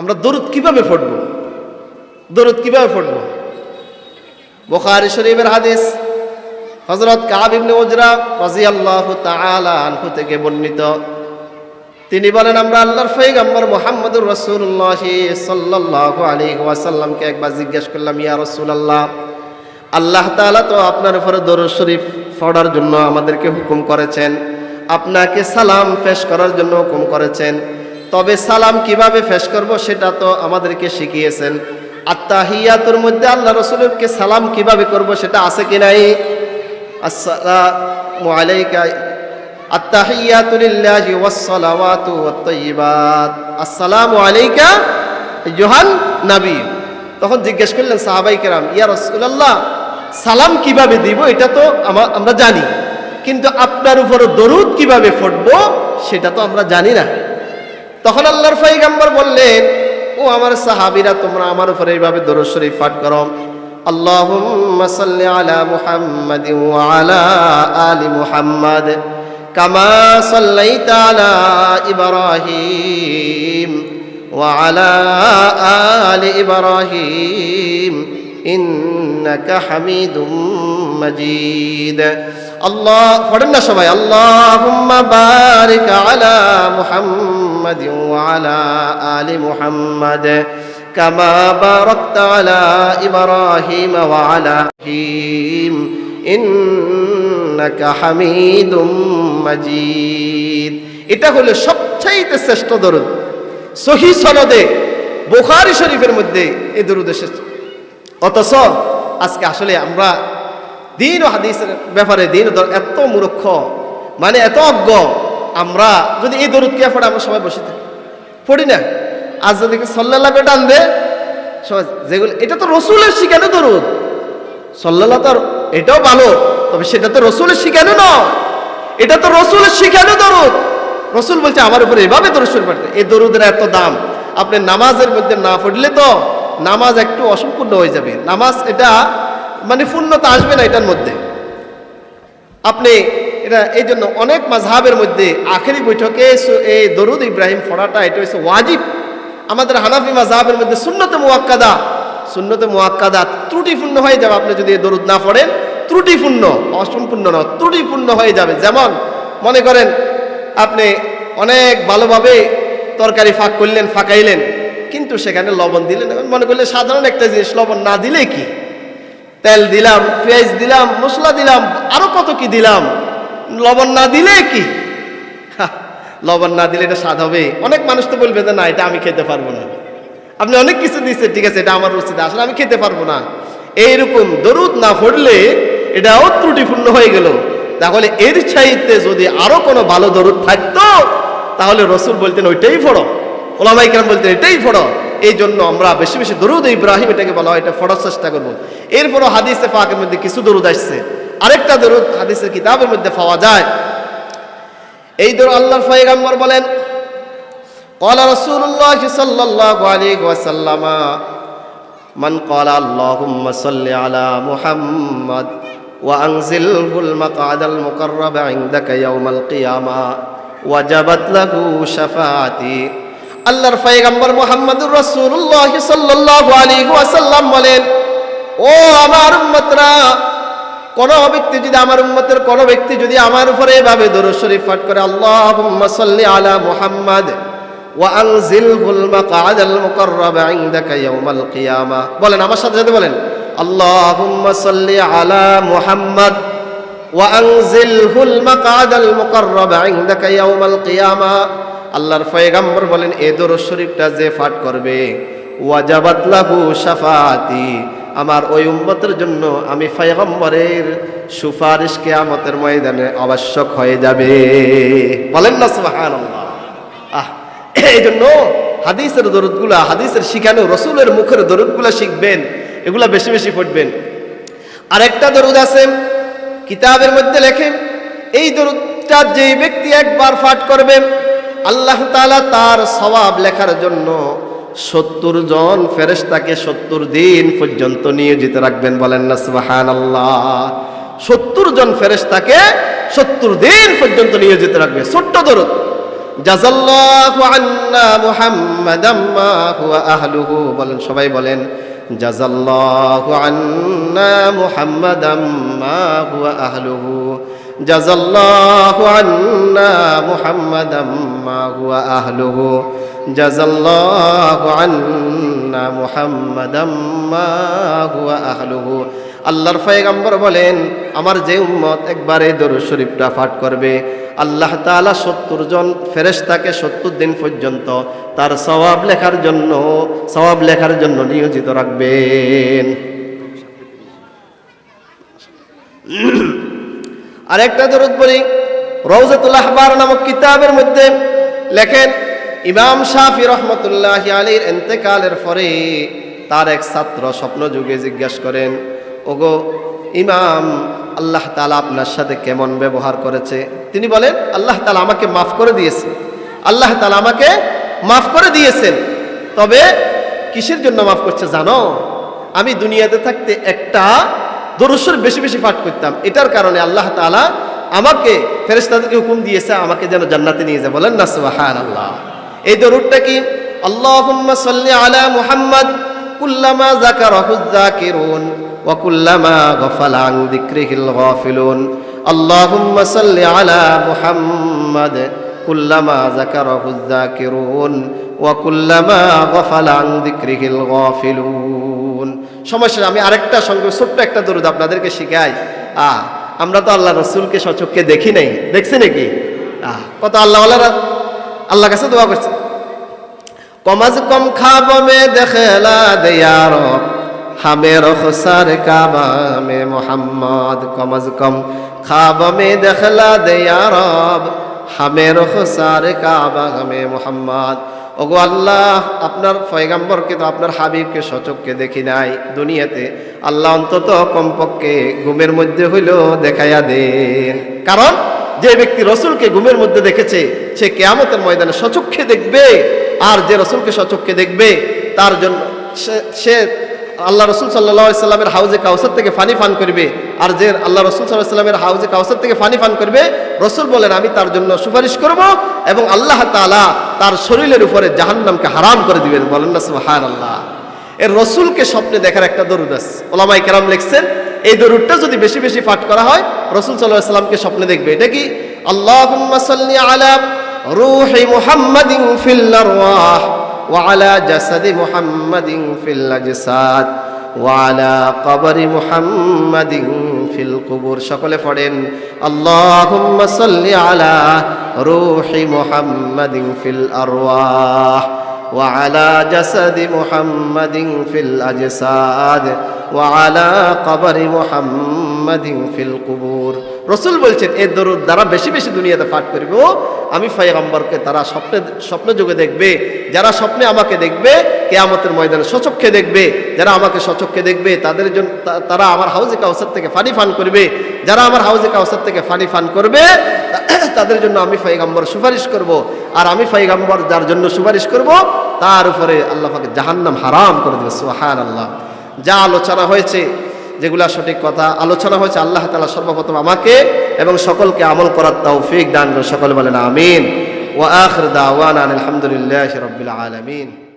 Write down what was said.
আমরা দরুদ কীভাবে পড়ব? দরুদ কীভাবে পড়ব? বোখারি শরীফের হাদিস হজরত আনহু থেকে বর্ণিত। তিনি বলেন, আমরা আল্লাহর পয়গম্বর মুহাম্মদুর রাসূলুল্লাহ সাল্লাল্লাহু আলাইহি ওয়াসাল্লামকে একবার জিজ্ঞেস করলাম, ইয়া রাসূলুল্লাহ, আল্লাহ তাআলা তো আপনার উপরে দরুদ শরীফ পড়ার জন্য আমাদেরকে হুকুম করেছেন, আপনাকে সালাম পেশ করার জন্য হুকুম করেছেন তবে সালাম কীভাবে ফেস করব সেটা তো আমাদেরকে শিখিয়েছেন। আত্মাহিয়াতুর মধ্যে আল্লাহ রসুলকে সালাম কীভাবে করব সেটা আছে কি নাই? নবী। তখন জিজ্ঞেস করলেন সাহাবাই ইয়া সালাম কীভাবে দিব এটা তো আমা- আমরা জানি। কিন্তু আপনার উপর দরুদ কীভাবে ফুটবো সেটা তো আমরা জানি না। তখন আল্লাহর পয়গম্বর বললেন, ও আমার সাহাবীরা, তোমরা আমার উপরে এইভাবে দরুদ শরীফ পাঠ করো। আলা মুহাম্মাদিন ওয়া আলা আলি মুহাম্মাদ, কামা সাল্লাইতা আলা ইব্রাহিম ওয়া আলা আলি ইব্রাহিম, ইন্নাকা হামিদুম মাজিদ। আল্লাহ, পড়েন না সবাই আল্লাহ বারিক আলা মুহাম্মাদ আলা আলি মুহাম্মাদ, কামা বারাকতা আলা ইব্রাহিম ওয়া আলা ইব্রাহিম, ইন্নাকা হামিদুম মাজিদ। এটা হলো সবচাইতে শ্রেষ্ঠ দরুদ। সহি সনদে, বুখারী শরীফের মধ্যে এই দরুদ এসেছে। অথচ আজকে আসলে আমরা দিন ও হাদিসের ব্যাপারে দিন এত মূর্খ মানে এত অজ্ঞ। আমরা যদি এই দরুদ কে পড়ে, আমরা সবাই বসে থাকি। পড়ি না? আজ যদি সল্লাহ করে টান দে সবাই যেগুলো এটা তো রসুলের শিখানো দরুদ। সল্লাহ তো এটাও ভালো, তবে সেটা তো রসুলের শিখানো না। এটা তো রসুলের শিখানো দরুদ। রসুল বলছে, আমার উপরে এভাবে দরুদ পড়তে এই দরুদের এত দাম। আপনি নামাজের মধ্যে না পড়লে তো নামাজ একটু অসম্পূর্ণ হয়ে যাবে। নামাজ এটা মানে পূর্ণতা আসবে না এটার মধ্যে। আপনি এটা এই জন্য অনেক মাঝহাবের মধ্যে আখেরি বৈঠকে এই দরুদ ইব্রাহিম পড়াটা, এটা হচ্ছে ওয়াজিব। আমাদের হানাফি মাঝহাবের মধ্যে শূন্যতে মুয়াক্কাদা শূন্যতে মুয়াক্কাদা ত্রুটিপূর্ণ হয়ে যাবে। আপনি যদি এই দরুদ না পড়েন, ত্রুটিপূর্ণ, অসম্পূর্ণ না ত্রুটিপূর্ণ হয়ে যাবে। যেমন মনে করেন আপনি অনেক ভালোভাবে তরকারি ফাঁক করলেন, ফাঁকাইলেন, কিন্তু সেখানে লবণ দিলেন। মনে করলে সাধারণ একটা জিনিস, লবণ না দিলে কি? তেল দিলাম, পেঁয়াজ দিলাম, মশলা দিলাম, আরও কত কি দিলাম? লবণ না দিলে কি? লবণ না দিলে এটা স্বাদ হবে। অনেক মানুষ তো বলবে যে, না, এটা আমি খেতে পারব না। আপনি অনেক কিছু দিচ্ছেন ঠিক আছে, এটা আমার রুচিতে আসলে আমি খেতে পারব না। এইরকম দরুদ না পড়লে এটাও ত্রুটিপূর্ণ হয়ে গেল। তাহলে এর চাইতে যদি আরও কোনো ভালো দরুদ থাকতো, তাহলে রসুল বলতেন, ওইটাই পড়ো। ওলামাই কেরাম বলতেন, এটাই পড়ো। এই জন্য আমরা বেশি বেশি দরুদ ইব্রাহিম এটাকে বলা হয় এটা পড়ার চেষ্টা করবো এরপরও হাদিসে পাকের মধ্যে কিছু দরুদ আসছে আরেকটা দরুদ হাদিসের কিতাবের মধ্যে পাওয়া যায় এই দরুদ আল্লাহর পয়গম্বর বলেন قال رسول الله صلى الله عليه وسلم من قال اللهم صل على محمد وأنزله المقعد المقرب عندك يوم القيامة وجبت له شفاعتي আল্লাহর পয়গম্বর মোহাম্মদুর রসুল্লাহ সাল্লাল্লাহু আলাইহি ওয়াসাল্লাম বলেন, ও আমার উম্মতরা, কোন ব্যক্তি যদি আমার উম্মতের কোন ব্যক্তি যদি আমার উপরে এভাবে দরুদ শরীফ পাঠ করে, আল্লাহুম্মা সাল্লি আলা মুহাম্মাদ ওয়া আনজিলহুল মাকআদাল মুকাররাব ইনদাকা ইয়াউমাল কিয়ামা। বলেন, আমার সাথে সাথে বলেন, আল্লাহুম্মা সাল্লি আলা মুহাম্মাদ ওয়া আনজিলহুল মাকআদাল মুকাররাব ইনদাকা ইয়াউমাল কিয়ামা। আল্লাহর ফয়েগাম্বর বলেন, এ দরুদ শরীফটা যে ফাট করবে, ওয়াজাবাত সাফাতি আমার ওই উম্মতের জন্য আমি পয়গম্বরের সুপারিশ কিয়ামতের ময়দানে আবশ্যক হয়ে যাবে। বলেন না, সুবহানাল্লাহ। আহ এই জন্য হাদিসের দরদগুলা, হাদিসের শিখানো, রসুলের মুখের দরদগুলা শিখবেন, এগুলা বেশি বেশি পড়বেন। আরেকটা দরুদ আছে, কিতাবের মধ্যে লেখেন এই দরুদটা যে ব্যক্তি একবার পাঠ করবে আল্লাহ তাআলা তার স্বভাব লেখার জন্য সত্তর জন ফেরেশতাকে সত্তর দিন পর্যন্ত নিয়োজিত রাখবেন বলেন না সুবাহান আল্লাহ সত্তর জন ফেরেশতাকে সত্তর দিন পর্যন্ত নিয়োজিত রাখবে। ছোট্ট দরুদ। জাজাল্লাহু আন্না মুহাম্মাদাম মা হুয়া বলেন, সবাই বলেন জাজাল্লাহু আন্না মুহাম্মাদাম মা হুয়া আহলুহু। জাজাল্লাহু আন্না মুহাম্মাদাম মা হুয়া আহলুহু। জাজাল্লাহু আন্না মুহাম্মাদাম মা হুয়া আহলুহু। আল্লাহর পয়গম্বর বলেন, আমার যে উম্মত একবারে দরুদ শরীফটা পাঠ করবে। আল্লাহ তাআলা সত্তর জন ফেরেশতাকে সত্তর দিন পর্যন্ত তার সওয়াব লেখার জন্য, সওয়াব লেখার জন্য নিয়োজিত রাখবেন। আরেকটা দরুদ বলি রৌজাতুল আহবার নামক কিতাবের মধ্যে লেখেন, ইমাম শাফি রহমতুল্লাহ আলীর এন্তেকালের পরে তার এক ছাত্র স্বপ্ন যুগে জিজ্ঞাসা করেন, ওগো ইমাম, আল্লাহ তালা আপনার সাথে কেমন ব্যবহার করেছে? তিনি বলেন, আল্লাহ তালা আমাকে মাফ করে দিয়েছে আল্লাহ তালা আমাকে মাফ করে দিয়েছেন। তবে কিসের জন্য মাফ করছে জানো? আমি দুনিয়াতে থাকতে একটা দরুসর বেশি বেশি পাঠ করতাম। এটার কারণে আল্লাহ তালা আমাকে ফেরেস্তাদেরকে হুকুম দিয়েছে, আমাকে যেন জান্নাতে নিয়ে যায়। বলেন না সুবাহান আল্লাহ এই দরুদটা কি? আল্লাহুম্মা সাল্লি আলা মুহাম্মদ কুল্লামা যাকারাহু যাকিরুন ওয়া কুল্লামা গাফালা আন যিকরিহিল গাফিলুন। আল্লাহুম্মা সাল্লি আলা মুহাম্মদ কুল্লামা যাকারাহু যাকিরুন ওয়া কুল্লামা গাফালা আন যিকরিহিল সমস্যা আমি আরেকটা সঙ্গে, ছোট্ট একটা দরুদ আপনাদেরকে শিখাই। আ, আমরা তো আল্লাহ রসুলকে সচক্ষে দেখি নাই। দেখছি নাকি? আহ কত আল্লাহ আল্লাহ কাছে দোয়া করছে। কমাজ কম খাব মে দেখলা দেয়ার। হামে রখসার কাবা মে মোহাম্মদ। কমাজ কম খাব মে দেখলা দেয়ার। হামে রখসার কাবা মোহাম্মদ। ওগো আল্লাহ, আপনার পয়গাম্বরকে তো আপনার হাবিবকে সচককে দেখি নাই দুনিয়াতে। আল্লাহ অন্তত কমপক্ষে ঘুমের মধ্যে হইলেও দেখাইয়া দেন। কারণ যে ব্যক্তি রসুলকে ঘুমের মধ্যে দেখেছে, সে কেয়ামতের ময়দানে সচক্ষে দেখবে। আর যে রসুলকে সচক্ষে দেখবে, তার জন্য সে- আল্লাহ রসুল সাল্লাহ সাল্লামের হাউজে কাউসার থেকে ফানি ফান করবে। আর যে আল্লাহ রসুল সাল্লাহ সাল্লামের হাউজে কাউসার থেকে ফানি ফান করবে, রসুল বলেন, আমি তার জন্য সুপারিশ করব এবং আল্লাহ তাআলা তার শরীরের উপরে জাহান্নামকে হারাম করে দিবেন বলেন না সুবহান আল্লাহ এর রসুলকে স্বপ্নে দেখার একটা দরুদ আছে ওলামাই কেরাম লিখছেন এই দরুদটা যদি বেশি বেশি পাঠ করা হয় রসুল সাল্লাহ সাল্লামকে স্বপ্নে দেখবে এটা কি আল্লাহ সাল্লি আলা রুহি মুহাম্মাদিন ফিল আরওয়াহ وعلى جسد محمد في الأجساد وعلى قبر محمد في القبور সকলে পড়েন اللهم صل على روح محمد في الأرواح وعلى جسد محمد في الأجساد وعلى قبر محمد মুহাম্মাদিন রসুল বলছেন, এ দরুদ দ্বারা বেশি বেশি দুনিয়াতে পাঠ করব। আমি ফাইগম্বরকে তারা স্বপ্নে, স্বপ্ন যোগে দেখবে, যারা স্বপ্নে আমাকে দেখবে, কেয়ামতের ময়দানে স্বচক্ষে দেখবে, যারা আমাকে স্বচক্ষে দেখবে, তাদের জন্য তারা আমার হাউজে কাউসার থেকে ফানি ফান করবে। যারা আমার হাউজে কাউসার থেকে ফানি ফান করবে, তাদের জন্য আমি ফাইগাম্বর সুপারিশ করব। আর আমি ফাইগাম্বর যার জন্য সুপারিশ করব, তার উপরে আল্লাহকে জাহান্নাম হারাম করে দেবে সোহান আল্লাহ যা আলোচনা হয়েছে যেগুলা সঠিক কথা আলোচনা হয়েছে, আল্লাহ তালা সর্বপ্রথম আমাকে এবং সকলকে আমল করার তৌফিক দান করে সকল বলেন, আমিন। ওয়া আখর দাওয়ান আলহামদুলিল্লাহ রবিল আলামিন।